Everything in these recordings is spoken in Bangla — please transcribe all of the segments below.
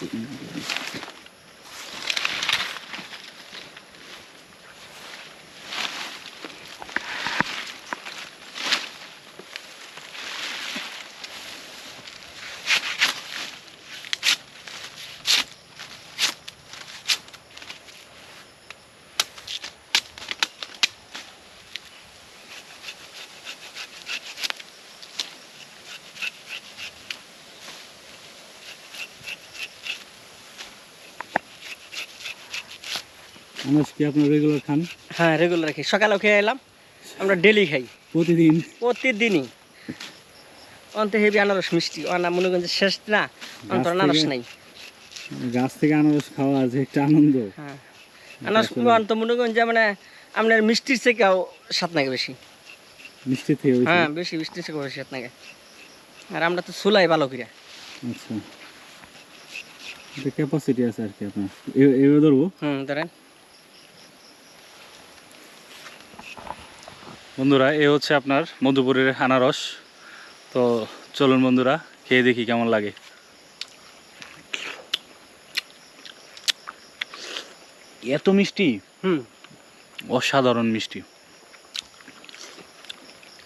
Ну, আনারস কি আপনার রেগুলার খান? হ্যাঁ রেগুলার খাই। সকালেও খেয়ে এলাম আমরা ডেলি খাই। প্রতিদিন? প্রতিদিনই। অন্ত হেবি আনারস মিষ্টি। অনা মনে করেন শেষ না অন্তর আনারস নাই। গাছ থেকে আনারস খাওয়া যে একটা আনন্দ। হ্যাঁ। আনারস অন্ত মনে করেন যে মানে আপনার মিষ্টির থেকেও স্বাদ লাগে বেশি। মিষ্টি থেকে হ্যাঁ বেশি মিষ্টির থেকে বেশি স্বাদ লাগে আর আমরা তো চুলাই ভালো করে। আচ্ছা। ক্যাপাসিটি আছে আর কি আপনার। এভাবে ধরবো? হুম ধরেন। বন্ধুরা এ হচ্ছে আপনার মধুপুরের আনারস। তো চলুন বন্ধুরা খেয়ে দেখি কেমন লাগে। এত মিষ্টি? হুম। অসাধারণ মিষ্টি।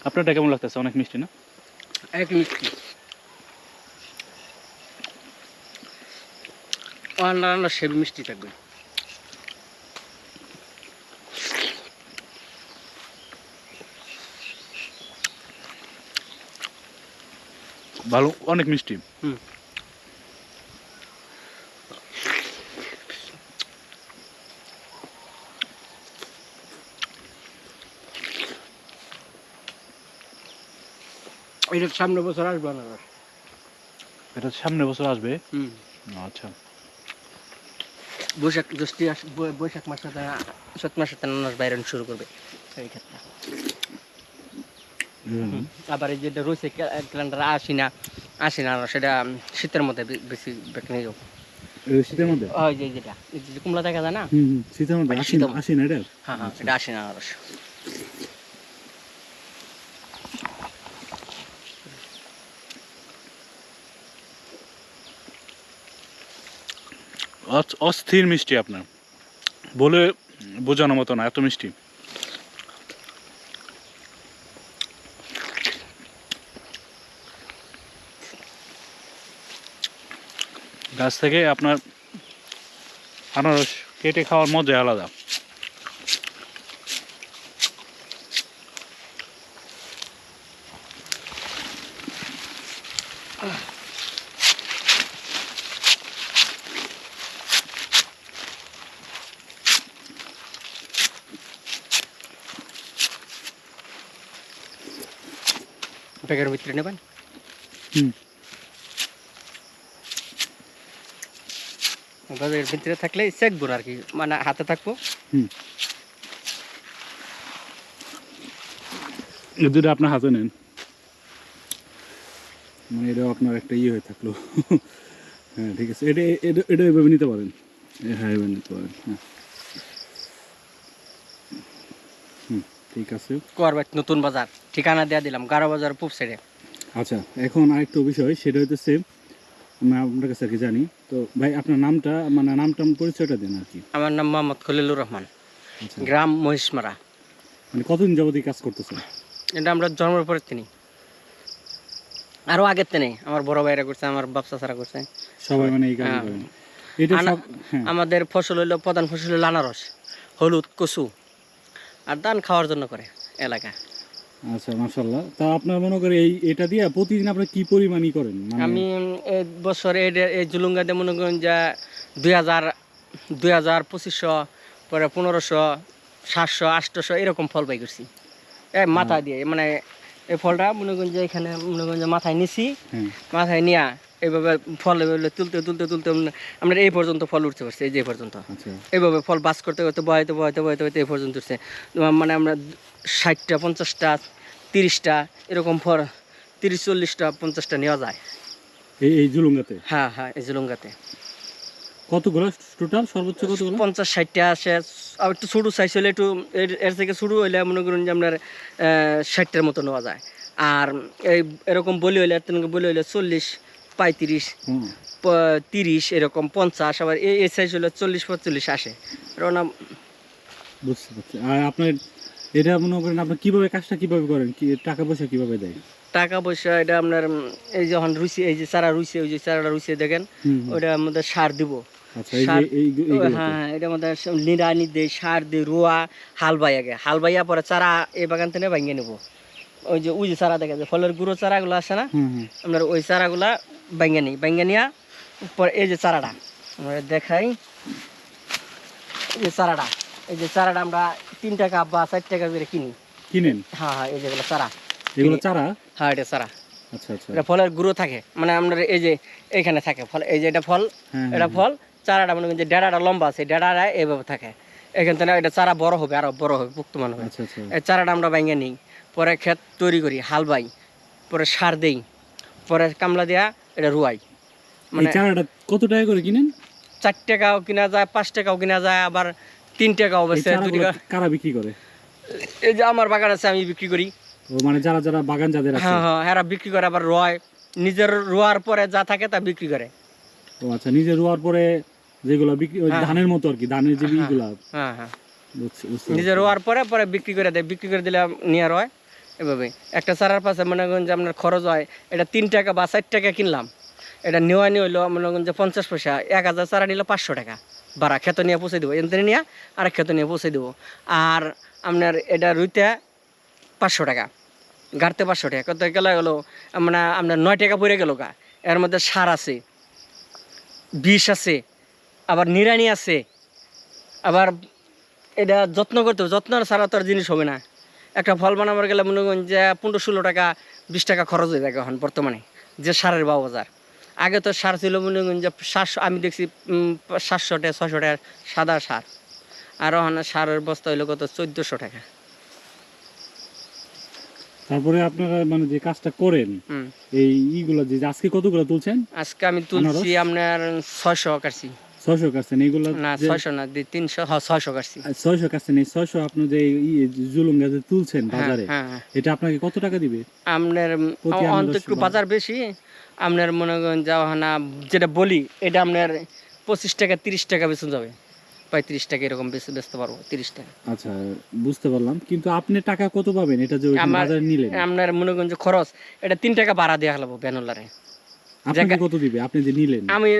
আপনারটা কেমন লাগতেছে? অনেক মিষ্টি না? এক মিষ্টি। অন্যান্য সে মিষ্টি থাকবে। ভালো অনেক মিষ্টি। এটা সামনে বছর আসবে আনারস। এটা সামনে বছর আসবে? হুম। আচ্ছা। বৈশাখ জ্যৈষ্ঠী আস- বৈশাখ মাসে চৈত মাসে আনারস বাইরে শুরু করবে। এই ক্ষেত্রে। আবার এই যেটা রয়েছে ক্যালেন্ডার আসি না আসি না সেটা শীতের মধ্যে বেশি বিক্রি হোক শীতের মধ্যে? ওই যে যেটা যে কুমড়া দেখা যায় না? হুম হুম, শীতের মধ্যে। আসি না আসি না এটা? হ্যাঁ হ্যাঁ এটা আসি না আনারস অস্থির মিষ্টি আপনার। বলে বোঝানোর মতো না এত মিষ্টি। গাছ থেকে আপনার আনারস কেটে খাওয়ার মজাই আলাদা। ব্যাগের ভিতরে নেবেন? হুম। ব্যাগের ভিতরে থাকলে চেকবো আর কি মানে হাতে থাকব। দুটো আপনার হাতে নেন। মানে এটাও আপনার একটা ইয়ে হয়ে থাকল। হ্যাঁ ঠিক আছে। এটা এটা এটা এভাবে নিতে পারেন। এ, হ্যাঁ এভাবে নিতে পারেন। হ্যাঁ। হুম ঠিক আছে। করবে নতুন বাজার। ঠিকানা দেওয়া দিলাম গারো বাজার পূব সাইডে আচ্ছা এখন আরেকটা বিষয় সেটা হইতেছে আমি আপনার কাছে আর কি জানি। তো ভাই আপনার নামটা মানে নামটা পরিচয়টা দেন আর কি। আমার নাম মোহাম্মদ খলিলুর রহমান। আচ্ছা। গ্রাম মহিষমারা। মানে কতদিন যাবত কাজ করতেছেন? এটা আমরা জন্মের পরের তিনি আরও আগের তেনে আমার বড় ভাইরা করছে আমার বাপসা ছাড়া করছে। সবাই মানে এই কাজ হ্যাঁ। করেন। এটা হ্যাঁ। আমাদের ফসল হইল প্রধান ফসল হইল আনারস হলুদ কচু আর ধান খাওয়ার জন্য করে এলাকা। আচ্ছা মাশাল্লাহ তা আপনার মনে করে এই এটা দিয়ে প্রতিদিন আপনি কি পরিমাণই করেন? মানে আমি এই বছর এই জুলুঙ্গাতে মনে করেন যে দুই হাজার দুই হাজার পঁচিশশো পরে পনেরোশো সাতশো আটশোশো এরকম ফল পাই করছি। এই মাথা দিয়ে মানে এই ফলটা মনে করেন যে এখানে মনে করেন যে মাথায় নিছি হ্যাঁ। মাথায় নিয়া এইভাবে ফল এইভাবে তুলতে তুলতে তুলতে আমরা এই পর্যন্ত ফল উঠতে পারছি এই যে পর্যন্ত। আচ্ছা। এইভাবে ফল বাস করতে করতে বহাইতে বহাইতে বহাইতে বহাইতে এই পর্যন্ত উঠছে। মানে আমরা ষাটটা পঞ্চাশটা তিরিশটা এরকম ফল তিরিশ চল্লিশটা পঞ্চাশটা নেওয়া যায়। এই এই জুলুঙ্গাতে? হ্যাঁ হ্যাঁ এই জুলুঙ্গাতে। কতগুলো? টোটাল সর্বোচ্চ কতগুলো? পঞ্চাশ ষাটটা আসে আর একটু ছোটো সাইজ হলে একটু এর- থেকে শুরু হইলে মনে করুন যে আপনার ষাটটার মতো নেওয়া যায়। আর এই এরকম বলি হইলে বলি হইলে চল্লিশ পঁয়ত্রিশ তিরিশ এরকম পঞ্চাশ আবার এই সাইজ হলো চল্লিশ পঁয়তাল্লিশ আসে। রওনা বুঝতে পারছি। আর আপনার এটা মনে করেন আপনি কীভাবে কাজটা কীভাবে করেন? কি টাকা পয়সা কীভাবে দেয়? টাকা পয়সা এটা আপনার এই যখন রুইছে এই যে চারা রুইছে ওই যে চারাটা রুইছে দেখেন সার দিব। আচ্ছা। হ্যাঁ হ্যাঁ, এটা নিড়ানি দেয় সার দেয় রোয়া হাল বাই আগে। হাল বাইয়া পরে চারা এই বাগান থেকে ভাঙিয়ে নেব। ওই যে ওই যে চারা দেখা যায় ফলের গুঁড়ো চারাগুলো আছে না? হুম ওই চারাগুলা ভাঙিয়ে নিই ভাঙিয়ে নিয়া পরে এই যে চারাটা আমরা দেখাই। এই চারাটা। এই যে চারাটা আমরা তিন টাকা বা চার টাকা করে কিনি। কিনেন? হ্যাঁ হ্যাঁ এই যেগুলো চারা। এগুলো চারা? হ্যাঁ এটা চারা। আচ্ছা আচ্ছা। এটা ফলের গুঁড়ো থাকে। মানে আপনার এই যে এইখানে থাকে ফল এই যে এটা ফল হ্যাঁ এটা ফল চারাটা মনে যে ডেড়াটা লম্বা আছে ডেড়াটা এইভাবে থাকে। এখান থেকে এটা চারা বড় হবে আরও বড় হবে পুক্তমান হবে আচ্ছা আচ্ছা। এই চারাটা আমরা ভাঙিয়ে নিই। পরে ক্ষেত তৈরি করি হাল বাই। পরে সার দেই। পরে কামলা দেয়া এটা রুয়াই। এই মানে চারাটা কত টাকা করে কিনেন? চার টাকাও কিনা যায় পাঁচ টাকাও কিনা যায় আবার তিন এই বেশি দুই টাকা। কারা বিক্রি করে? এই যে আমার বাগান আছে আমি বিক্রি করি। ও মানে যারা যারা বাগান যাদের আছে? হ্যাঁ হ্যাঁ এরা বিক্রি করে আবার রয় নিজের রোয়ার পরে যা থাকে তা বিক্রি করে। ও আচ্ছা নিজে রোয়ার পরে যেগুলো বিক্রি ওই হ্যাঁ। ধানের মতো আর কি ধানের যে হ্যাঁ। ইগুলা হ্যাঁ হ্যাঁ। বুঝছি নিজে রোয়ার পরে পরে বিক্রি করে দেয়। বিক্রি করে দিলে নিয়ে রয়। এভাবে। একটা চারার পাশে মনে করেন যে আপনার খরচ হয় এটা তিন টাকা বা চার টাকা কিনলাম। এটা নেওয়া নিয়ে হইল মনে করেন যে পঞ্চাশ পয়সা। এক হাজার চারা নিলে পাঁচশো টাকা। বাড়া ক্ষেত নিয়ে পৌঁছে দেবো এখান নিয়ে আর ক্ষেত নিয়ে পৌঁছে দেবো। আর আপনার এটা রুইতে পাঁচশো টাকা, গাড়তে পাঁচশো টাকা। কত গেলে গেলো মানে আপনার নয় টাকা পড়ে গেল গা। এর মধ্যে সার আছে, বিষ আছে, আবার নিড়ানি আছে, আবার এটা যত্ন করতে যত্ন ছাড়া তো আর জিনিস হবে না। একটা ফল বানাবার গেলে মনে করেন যে পনেরো ষোলো টাকা, বিশ টাকা খরচ হয়ে যায় এখন বর্তমানে, যে সারের বাবু বাজার। আগে তো সার ছিল মনে করেন যে সাতশো আমি দেখছি সাতশো টাকা ছশো টাকা সাদা সার। আর ওখানে সারের বস্তা হইল কত? চোদ্দশো টাকা। তারপরে আপনারা মানে যে কাজটা করেন এই ইগুলো যে আজকে কতগুলো তুলছেন? আজকে আমি তুলছি আপনার ছয়শো কাটছি ছয়শো কাটছেন না ছয়শো না তিনশো। ছয়শো কাটছি। ছয়শো কাটছেন এই ছয়শো আপনি যে জুলুম গাছে তুলছেন হ্যাঁ বাজারে হ্যাঁ হ্যাঁ। এটা আপনাকে কত টাকা দিবে? আপনার একটু বাজার বেশি আপনার মনে করেন যাওয়া না যেটা বলি এটা আপনার পঁচিশ টাকা তিরিশ টাকা বেচুন যাবে। পঁয়ত্রিশ টাকা এরকম বেশি বেচতে পারব তিরিশ টাকা। আচ্ছা বুঝতে পারলাম। কিন্তু আপনি টাকা কত পাবেন? এটা যে বাজারে নিলেন। আপনার মনে করেন যে খরচ এটা তিন টাকা ভাড়া দেওয়া হলো ব্যানোলারে। আপনাকে কত দিবে? আপনি যে নিলেন। আমি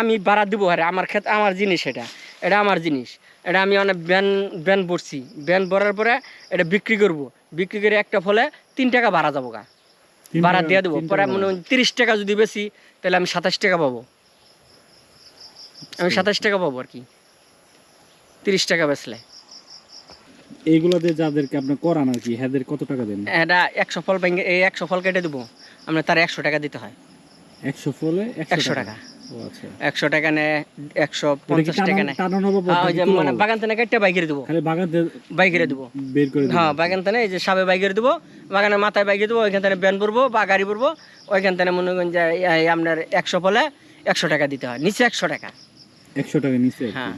আমি ভাড়া দিব আরে আমার ক্ষেত আমার জিনিস এটা। এটা আমার জিনিস। এটা আমি অনেক ব্যান ব্যান ভরছি। ব্যান ভরার পরে এটা বিক্রি করব। বিক্রি করে একটা ফলে তিন টাকা ভাড়া যাব গা। ভাড়া দিয়ে দেবো। পরে মনে হয় তিরিশ টাকা যদি বেশি তাহলে আমি সাতাশ টাকা পাবো। আমি সাতাশ টাকা পাবো আর কি। তিরিশ টাকা বেচলে। এইগুলাতে যাদেরকে আপনি করান আর কি হ্যাদের কত টাকা দেন? এটা একশো ফল ভেঙে এই একশো ফল কেটে দেবো। আমরা তার একশো টাকা দিতে হয়। একশো ফলে একশো টাকা। আচ্ছা। একশো টাকা নেয় একশো পঞ্চাশ টাকা নেয় হ্যাঁ, মানে বাগান থেকে একটা বাইকেরে দেবো। বাইকেরে দেবো। হ্যাঁ বাগান থেকে এই যে সাবে বাইকেরে দেবো বাগানের মাথায় বাইকে দেবো ওইখান থেকে ব্যান পড়ব বা গাড়ি পড়ব ওইখান থেকে মনে করেন যে আপনার একশো ফলে একশো টাকা দিতে হয় নিচে একশো টাকা। একশো টাকা নিচে হ্যাঁ।